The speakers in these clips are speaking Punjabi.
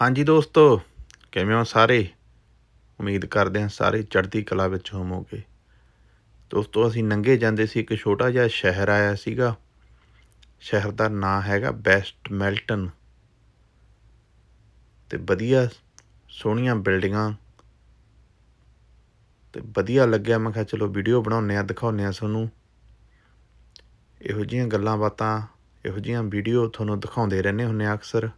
ਹਾਂਜੀ ਦੋਸਤੋ, ਕਿਵੇਂ ਹੋ ਸਾਰੇ? ਉਮੀਦ ਕਰਦੇ ਹਾਂ ਸਾਰੇ ਚੜ੍ਹਦੀ ਕਲਾ ਵਿੱਚ ਹੋਵੋਗੇ। ਦੋਸਤੋ, ਅਸੀਂ ਨੰਗੇ ਜਾਂਦੇ ਸੀ, ਇੱਕ ਛੋਟਾ ਜਿਹਾ ਸ਼ਹਿਰ ਆਇਆ ਸੀਗਾ। ਸ਼ਹਿਰ ਦਾ ਨਾਂ ਹੈਗਾ ਬੈਸਟ ਮੈਲਟਨ। ਤੇ ਵਧੀਆ ਸੋਹਣੀਆਂ ਬਿਲਡਿੰਗਾਂ। ਤੇ ਵਧੀਆ ਲੱਗਿਆ, ਮੈਂ ਕਿਹਾ ਚਲੋ ਵੀਡੀਓ ਬਣਾਉਂਦੇ ਆ ਦਿਖਾਉਂਦੇ ਆ ਤੁਹਾਨੂੰ। ਇਹੋ ਜਿਹੀਆਂ ਗੱਲਾਂ ਬਾਤਾਂ, ਇਹੋ ਜਿਹੀਆਂ ਵੀਡੀਓ ਤੁਹਾਨੂੰ ਦਿਖਾਉਂਦੇ ਰਹਿੰਦੇ ਹੁੰਨੇ ਆ ਅਕਸਰ।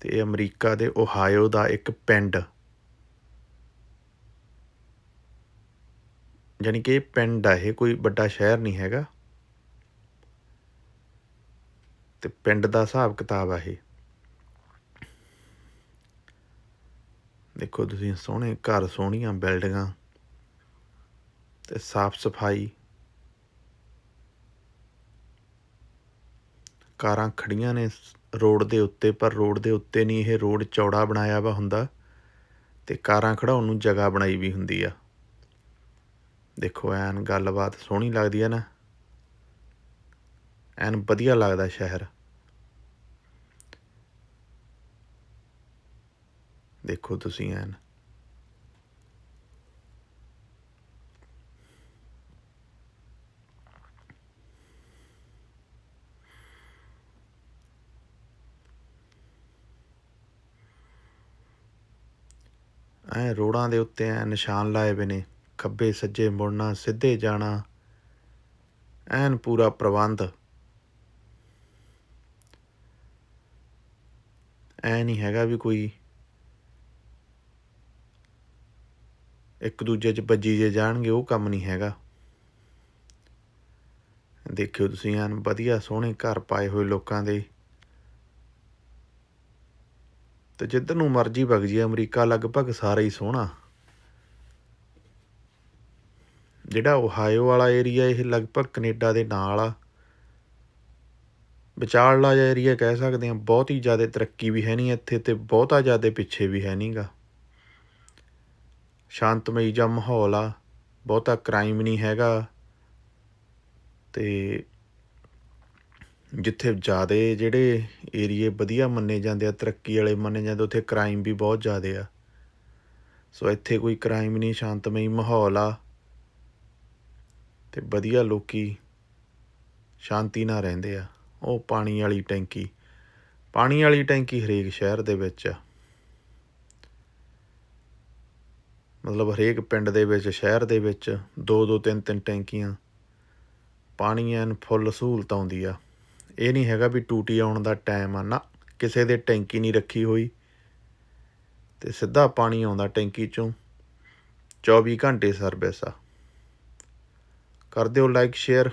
ਤੇ ਇਹ ਅਮਰੀਕਾ ਦੇ ਓਹਾਇਓ ਦਾ ਇੱਕ ਪਿੰਡ। ਯਾਨੀ ਕਿ ਇਹ ਪਿੰਡ ਆ, ਇਹ ਕੋਈ ਵੱਡਾ ਸ਼ਹਿਰ ਨਹੀਂ ਹੈਗਾ। ਤੇ ਪਿੰਡ ਦਾ ਹਿਸਾਬ ਕਿਤਾਬ ਆ ਇਹ। ਦੇਖੋ ਤੁਸੀਂ ਸੋਹਣੇ ਘਰ, ਸੋਹਣੀਆਂ ਬਿਲਡਿੰਗਾਂ ਤੇ ਸਾਫ਼ ਸਫ਼ਾਈ। ਕਾਰਾਂ ਖੜੀਆਂ ਨੇ ਰੋਡ ਦੇ ਉੱਤੇ, ਪਰ ਰੋਡ ਦੇ ਉੱਤੇ ਨਹੀਂ ਇਹ ਰੋਡ ਚੌੜਾ ਬਣਾਇਆ ਵਾ ਹੁੰਦਾ ਤੇ ਕਾਰਾਂ ਖੜਾਉਣ ਨੂੰ ਜਗ੍ਹਾ ਬਣਾਈ ਵੀ ਹੁੰਦੀ ਆ। ਦੇਖੋ, ਐਨ ਗੱਲਬਾਤ ਸੋਹਣੀ ਲੱਗਦੀ ਹੈ ਨਾ। ਐਨ ਵਧੀਆ ਲੱਗਦਾ ਸ਼ਹਿਰ। ਦੇਖੋ ਤੁਸੀਂ ਐਨ ਐ ਰੋੜਾਂ ਦੇ ਉੱਤੇ ਐ ਨਿਸ਼ਾਨ ਲਾਏ ਹੋਏ ਨੇ, ਖੱਬੇ ਸੱਜੇ ਮੁੜਨਾ, ਸਿੱਧੇ ਜਾਣਾ। ਐਨ ਪੂਰਾ ਪ੍ਰਬੰਧ। ਐ ਨਹੀਂ ਹੈਗਾ ਵੀ ਕੋਈ ਇੱਕ ਦੂਜੇ 'ਚ ਵੱਜੀ ਜੇ ਜਾਣਗੇ, ਉਹ ਕੰਮ ਨਹੀਂ ਹੈਗਾ। ਦੇਖਿਓ ਤੁਸੀਂ ਐਨ ਵਧੀਆ ਸੋਹਣੇ ਘਰ ਪਾਏ ਹੋਏ ਲੋਕਾਂ ਦੇ। ਤੇ ਜਿੱਧਰ ਨੂੰ ਮਰਜ਼ੀ ਵਗ ਜੀ ਅਮਰੀਕਾ ਲਗਭਗ ਸਾਰਾ ਹੀ ਸੋਹਣਾ। ਜਿਹੜਾ ਓਹਾਇਓ ਵਾਲਾ ਏਰੀਆ, ਇਹ ਲਗਭਗ ਕੈਨੇਡਾ ਦੇ ਨਾਲ ਆ। ਵਿਚਾਲਲਾ ਜਿਹਾ ਏਰੀਆ ਕਹਿ ਸਕਦੇ ਆ ਬਹੁਤ ਹੀ ਜ਼ਿਆਦਾ ਤਰੱਕੀ ਵੀ ਹੈ ਨਹੀਂ ਇੱਥੇ ਤੇ ਬਹੁਤਾ ਜ਼ਿਆਦਾ ਪਿੱਛੇ ਵੀ ਹੈ ਨਹੀਂਗਾ। ਸ਼ਾਂਤਮਈ ਜਿਹਾ ਮਾਹੌਲ ਆ, ਬਹੁਤਾ ਕ੍ਰਾਈਮ ਨਹੀਂ ਹੈਗਾ। ਤੇ ਜਿੱਥੇ ਜ਼ਿਆਦਾ ਜਿਹੜੇ ਏਰੀਏ ਵਧੀਆ ਮੰਨੇ ਜਾਂਦੇ ਆ, ਤਰੱਕੀ ਵਾਲੇ ਮੰਨੇ ਜਾਂਦੇ ਉੱਥੇ ਕ੍ਰਾਈਮ ਵੀ ਬਹੁਤ ਜ਼ਿਆਦਾ ਆ। ਸੋ ਇੱਥੇ ਕੋਈ ਕ੍ਰਾਈਮ ਨਹੀਂ, ਸ਼ਾਂਤਮਈ ਮਾਹੌਲ ਆ। ਤੇ ਵਧੀਆ ਲੋਕੀ ਸ਼ਾਂਤੀ ਨਾਲ ਰਹਿੰਦੇ ਆ। ਉਹ ਪਾਣੀ ਵਾਲੀ ਟੈਂਕੀ, ਪਾਣੀ ਵਾਲੀ ਟੈਂਕੀ ਹਰੇਕ ਸ਼ਹਿਰ ਦੇ ਵਿੱਚ ਆ। ਮਤਲਬ ਹਰੇਕ ਪਿੰਡ ਦੇ ਵਿੱਚ, ਸ਼ਹਿਰ ਦੇ ਵਿੱਚ ਦੋ ਦੋ ਤਿੰਨ ਤਿੰਨ ਟੈਂਕੀਆਂ, ਪਾਣੀ ਐਨ ਫੁੱਲ ਸਹੂਲਤ ਆਉਂਦੀ ਆ ਇਹ ਨਹੀਂ ਹੈਗਾ ਵੀ ਟੂਟੀ ਆਉਣ ਦਾ ਟਾਈਮ ਆ ਨਾ, ਕਿਸੇ ਦੇ ਟੈਂਕੀ ਨਹੀਂ ਰੱਖੀ ਹੋਈ। ਤੇ ਸਿੱਧਾ ਪਾਣੀ ਆਉਂਦਾ ਟੈਂਕੀ ਚੋਂ। 24 ਘੰਟੇ ਸਰਵਿਸ ਆ। ਕਰ ਦਿਓ ਲਾਈਕ ਸ਼ੇਅਰ